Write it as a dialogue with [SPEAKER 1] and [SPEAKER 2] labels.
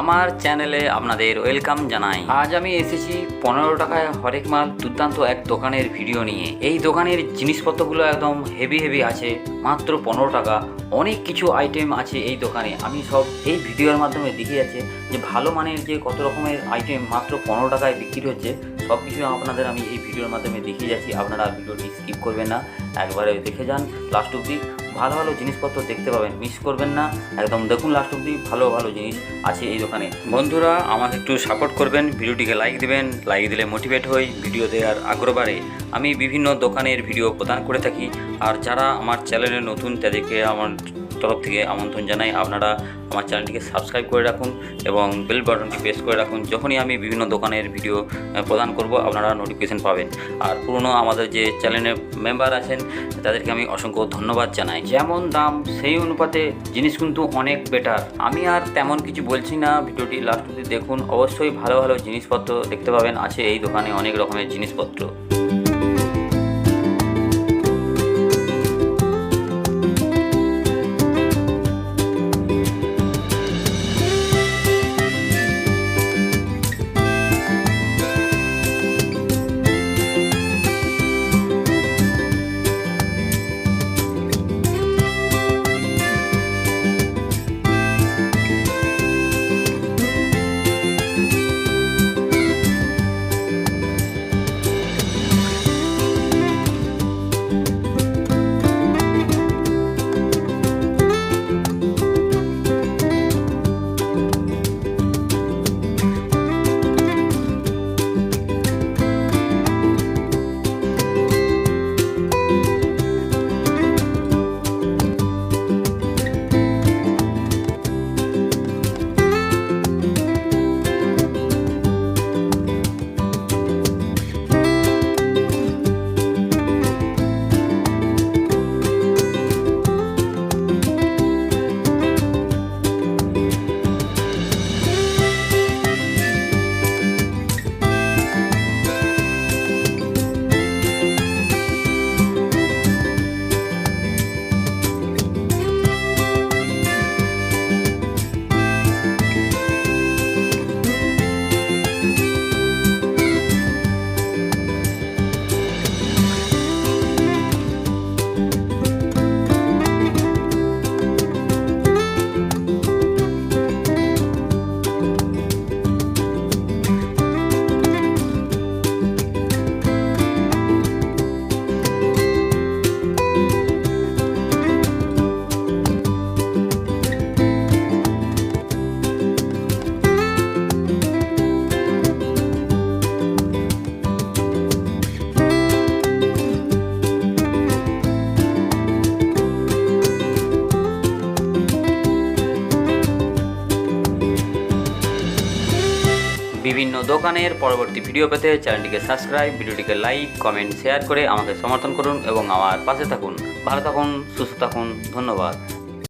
[SPEAKER 1] আমার চ্যানেলে আপনাদের ওয়েলকাম জানাই। আজ আমি এসেছি পনেরো টাকায় হরেক মাল দুর্দান্ত এক দোকানের ভিডিও নিয়ে। এই দোকানের জিনিসপত্রগুলো একদম হেভি হেভি আছে, মাত্র পনেরো টাকা। অনেক কিছু আইটেম আছে এই দোকানে। আমি সব এই ভিডিওর মাধ্যমে দেখে যাচ্ছে যে ভালো মানের যে কত রকমের আইটেম মাত্র পনেরো টাকায় বিক্রি হচ্ছে সব কিছু আপনাদের আমি এই ভিডিওর মাধ্যমে দেখিয়ে যাচ্ছি। আপনারা ভিডিওটি স্কিপ করবেন না। একবারে দেখে যান। লাস্ট অব্দি ভালো ভালো জিনিসপত্র দেখতে পাবেন মিস করবেন না। একদম দেখুন লাস্ট অব্দি ভালো ভালো জিনিস আছে এই দোকানে। বন্ধুরা, আমাকে একটু সাপোর্ট করবেন, ভিডিওটিকে লাইক দেবেন লাইক দিলে মোটিভেট হই ভিডিও দেওয়ার আগ্রহ বাড়ে। আমি বিভিন্ন দোকানের ভিডিও প্রদান করে থাকি। আর যারা আমার চ্যানেলে নতুন, তাদেরকে আমার তরফ থেকে আমন্ত্রণ জানাই। আপনারা আমার চ্যানেলটিকে সাবস্ক্রাইব করে রাখুন এবং বেল বাটনটি প্রেস করে রাখুন। যখনই আমি বিভিন্ন দোকানের ভিডিও প্রদান করব, আপনারা নোটিফিকেশন পাবেন। আর পুরনো আমাদের যে চ্যানেলের মেম্বার আছেন, তাদেরকে আমি অসংখ্য ধন্যবাদ জানাই। যেমন দাম, সেই অনুপাতে জিনিস কিন্তু অনেক বেটার আমি আর তেমন কিছু বলছি না। ভিডিওটি লাস্ট অবধি দেখুন। অবশ্যই ভালো ভালো জিনিসপত্র দেখতে পাবেন। আছে এই দোকানে অনেক রকমের জিনিসপত্র। বিভিন্ন দোকানের পরবর্তী ভিডিও পেতে চ্যানেলটিকে সাবস্ক্রাইব, ভিডিওটিকে লাইক, কমেন্ট, শেয়ার করে আমাকে সমর্থন করুন এবং আমার পাশে থাকুন। ভালো থাকুন, সুস্থ থাকুন, ধন্যবাদ।